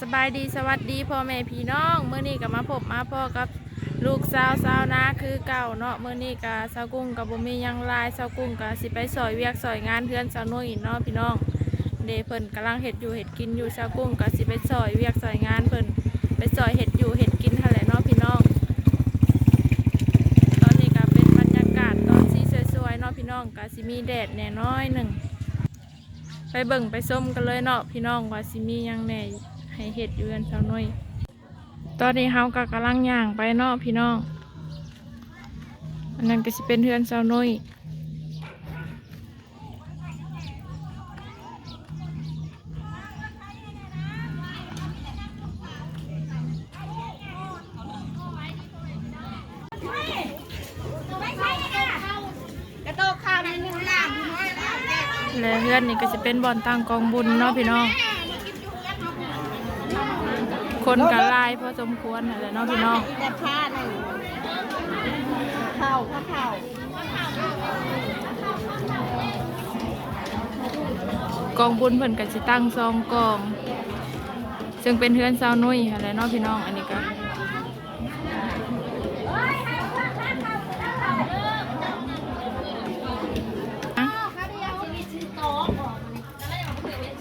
สบายดีสวัสดีพ่อแม่พี่น้องเมื่อนี้ก็มาพบมาพ่อกับลูกสาวสาวนาคือเก่าเนาะเมื่อนี้ก็สาวกุ้งกับบ่มียังลายสาวกุ้งก็สิไปซอยเวียกซอยงานเพื่อนสาวนุ่ยเนาะพี่น้องเดเพิ่นกำลังเฮ็ดอยู่เฮ็ดกินอยู่สาวกุ้งก็สิไปซอยเวียกซอยงานเพิ่นไปซอยเฮ็ดอยู่เฮ็ดกินหั่นแหลเนาะพี่น้อง ตอนนี้ก็เป็นบรรยากาศตอนสีสวยๆเนาะพี่น้องก็สิมีแดดแน่น้อยหนึ่งไปเบิ่งไปส้มกันเลยเนาะพี่น้องว่าสิมียังแหน่ ให้เห็ดอยู่กันเช้าน้อย ตอนนี้เฮาก็กำลังย่างไปเนาะพี่น้อง อันนั้นก็สิเป็นเฮือนเช้าน้อยและเฮือนนี่ก็สิเป็นบอนตั้งกองบุญเนาะพี่น้อง คนกะลายพอสมควรนั่นและเนาะพี่น้องแต่ผ้าหนึ่งเข้าก็เข้ากองบุญเพิ่นก็สิตั้งซองกอง ซึ่งเป็นเฮือนสาวนุ้ยค่ะแหละเนาะพี่น้องอันนี้ก็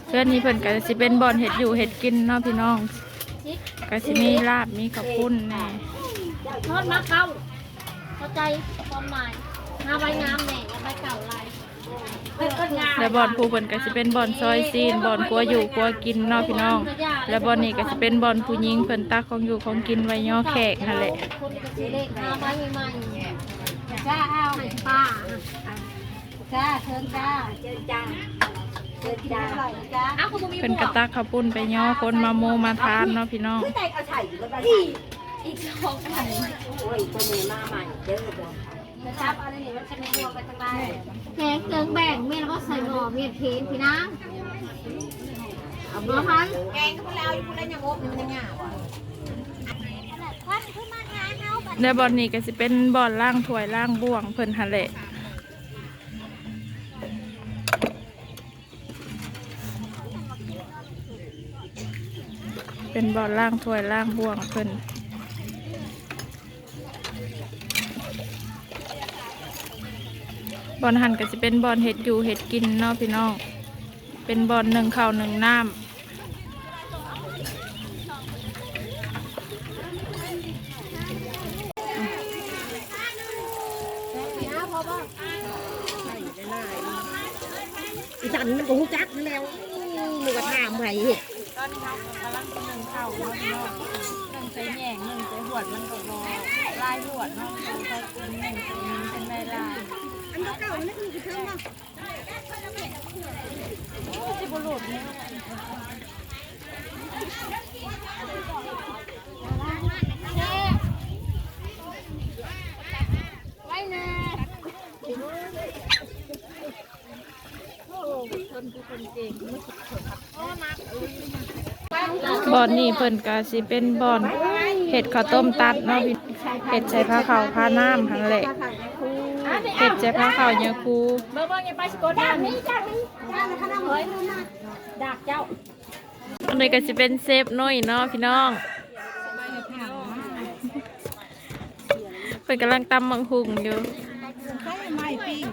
เพื่อนนี้เพิ่นก็สิเป็นบอนเห็ดอยู่เห็ดกินเนาะพี่น้อง ก็สิมีลาบมีกับปุ้นแน่ทอดมาเข้าเข้าใจความหมายงามใบงามแหน่งามใบเก่าลายเป็นต้นงามและบ่อนผู้เพิ่นก็สิเป็นบ่อนซอยซีนบ่อนครัวอยู่ครัวกินเนาะพี่น้อง และบ่อนนี้ก็สิเป็นบ่อนผู้หญิงเพิ่นตักของอยู่ของกินไว้ย่อแขกนั่นแหละคนก็สิเลขงามใบใหม่ๆจ้าเอาให้ป้าจ้าเชิญจ้าเชิญจ้า เชิญจ้าจ้าเอาคุณมีเป็นกระตักข้าวปุ้นไปย่อคนมาโมมาทานเนาะพี่น้องแต่เอาใส่อยู่บนอีกอีกสองพันโอ้ยตัวนี้มาใหม่เด้อเด้อนะครับอันนี้มันจะมีตัวไปทางใต้แกงเกิงแบ่งเมียแล้วก็ใส่หม้อเมียเทนพี่นะเอาหม้อพันแกงก็พอแล้วอยู่พอแล้วยังงบมันยังหยาบและบ่อนนี้ก็สิเป็นบ่อนล่างถ้วยล่างบ่วงเพิ่นหั่นแหละ เป็นบอนล่างถ้วยล่างบ่วงเพิ่นบอนหันก็สิเป็นบอนเห็ดอยู่เห็ดกินเนาะพี่น้อง เป็นบอนหนึ่งข้าวหนึ่งน้ำอีสันมันก็หูจักแล้วหนูก็ถามไว้เห็ด อนนี้เขากำลังหนึ่งเข่าเนาะพี่น้องหนึ่งใส่แหน่งหนึ่งใส่หวดมันก็รอลายหวดเนาะใส่กินหนึ่งใส่นิ้เป็นลายลายอันเก่าๆนั่นคือเครื่องเนาะที่บุรุษเนี่ยไว้นะ บ่อนนี่เพิ่นก็สิเป็นบ่อนเห็ดข้าวต้มตัดเนาะพี่เห็ดใส่ผ้าขาวผ้าน้ำหันแหละเห็ดใส่ผ้าขาวเนื้อคูเบิ่งเบิ่งอย่าไปสะกดดักนี้จักนี้จ้าขนาดเฮ้ยดักเจ้าอันนี้ก็สิเป็นเซฟน้อยเนาะพี่น้องเพิ่นกำลังตำมังหุงอยู่ไม่ปิ้ง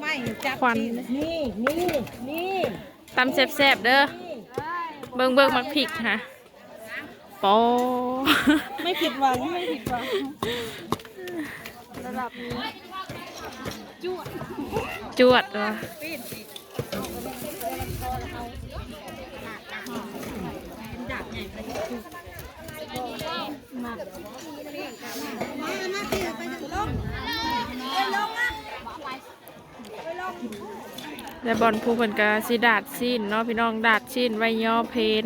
ไม่จับควันนี่นี่นี่ตำแซ่บๆเด้อเบิ่งเบิ่งมักพริกค่ะ ปอ ไม่ผิดหวังไม่ผิดหวังจวดว่ะมามาตีไปถึงลงไปลงอะและบอลผู้เพิ่นก็สิดาดซีนเนาะพี่น้องดาดซีนไว้ย่อเพน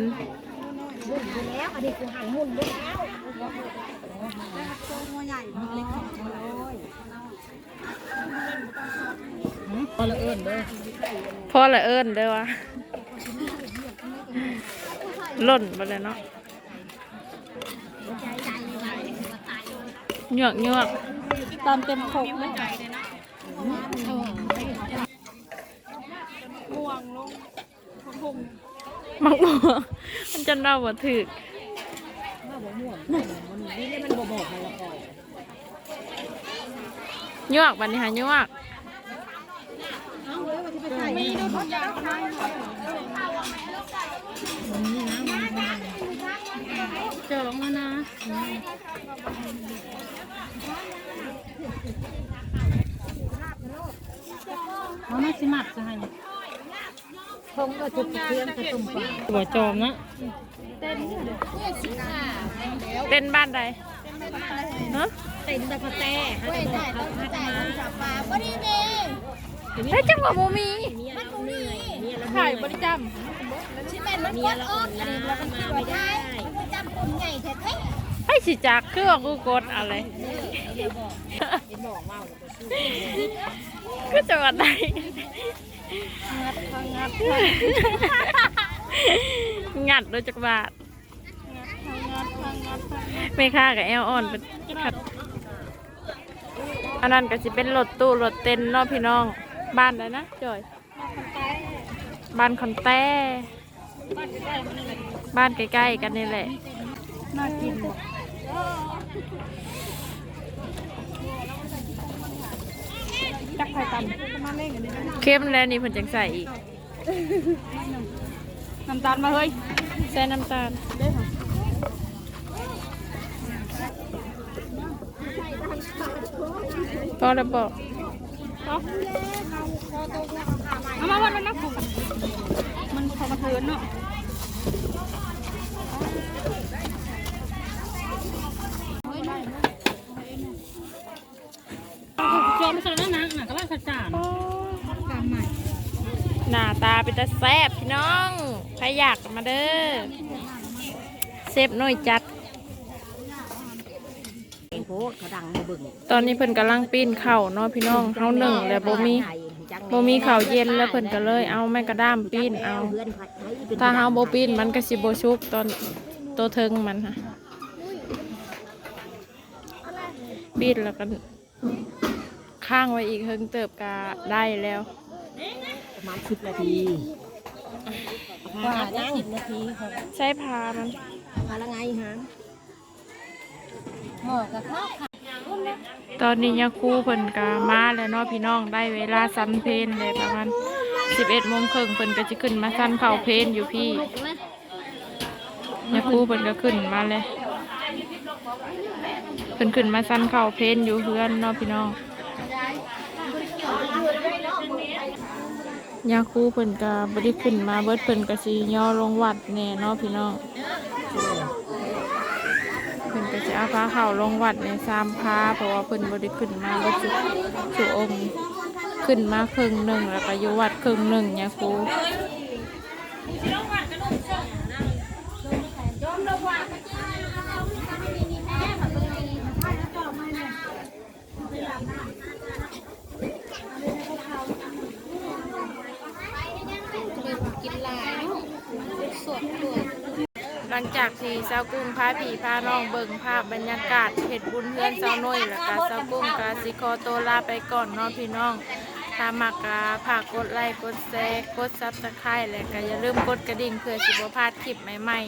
แล้ว อันนี้กูหันหุ่นด้วยแล้วตัวใหญ่เล็กพอละเอิญเด้อพอละเอิญเด้อวะล่นไปเลยเนาะเหงือกเหงือกตามเต็มคกไหมมักบัวมันจนเราบ่ถึกว่า บ่ม่วงมันนี่เลยมันบ่บอกมันละก่อยยวกบัดนี้หายวกมีดูทุกอย่างนะเจอลงมานะเอาไม่สิมัดจะให้คงก็จุดเพื่อนจะตุ่มปลาหัวจอมนะเต้น บ้านใดฮะเต็มตะกะแตให้จะบอกเขาพัดมาปลาบ่ได้เด้เฮ้ยจังหวะบ่มีมันบ่มีถ่ายบ่ได้จชิแม่นมันกดออกอันนี้แล้วมันคิดว่าได้มันบ่จำคนใหญ่แท้ำให้สิจักคือว่ากูกดอะไรก็จังหวัดใดงัดโดยจักรบาท ไม่ค่ากับแอลอ่อนเป็นขัดอันนั้นก็สิเป็นรถตู้รถเต็นท์เนาะพี่น้อง บ้านอะไรนะจอย บ้านคอนแต้บ้านใกล้ๆกันนี่แหละ น่ากินบ่จักไข่ตเข้มแล้วนี่เพิ่นจังใส่อีก น้ำตาลมาเฮ้ย ใส่น้ำตาล พอแล้วบอกเอามาวันนั้นนะผมมันพอมาเทินเนาะจอมไม่ใช่แล้วนะหนักก็ว่าขจานหน้าตาเป็นตาแซ่บพี่น้อง ใครอยากก็มาเด้อเซฟน้อยจัด โคตรเขาดังมาบึงตอนนี้เพิ่นกำลังปีนเข่าเนาะพี่น้องเฮาหนึ่งแล้วบ่มีบ่มีข้าวเย็นแล้วเพิ่นก็เลยเอาแม่กระด้ามปีนเอา ถ้าเฮาบ่ปีนมันก็สิบ่ชุกตอนตัวเทิงมันค่ะปีนแล้วก็ข้างไว้อีกเฮิงเติบก็ได้แล้วประมาณสิบนาทีว่าได้สิบนาทีค่ะใช้พามันมาละไงฮะ หมอกับข้าวค่ะตอนนี้ยาคูเพิ่นก็มาแล้วเนาะพี่น้องได้เวลาสันเพลนเลยประมาณ11โมงครึ่งเพิ่นก็สิขึ้นมาสันเผาเพลนอยู่พี่ยาคูเพิ่นก็ขึ้นมาเลยเพิ่นขึ้นมาสันเข่าเพลนอยู่เพื่อนเนาะพี่น้องยาคูเพิ่นก็บ่ได้ขึ้นมาเบิดเพิ่นก็สิย่อลงวัดแน่เนาะพี่น้อง จะเอาพาเข้าลงวัดในสามพาเพราะว่าเพิ่นบริขึ้นมาบริสุสุองค์ขึ้นมาครึ่งหนึ่งแล้วก็อยู่วัดครึ่งหนึ่งยาคูลัง จากที่เจ้ากุ้งพาผีพาน้องเบิ่งภาพบรรยากาศเห็ดบุญเพื่อนเจ้าน้อยแล้วก็เจ้ากุ้งกาสิคอโตวลาไปก่อนเน้องพี่น้องถ้ามักกาผากกดไลค์กดแชร์กดซับสไครต์แล้วก็อย่าลืมกดกระดิ่งเพื่อสิบ่พลาดคลิปใหม่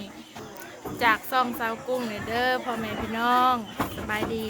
ๆ จากซ่องเจ้ากุ้งเด้อพ่อแม่พี่น้องสบายดี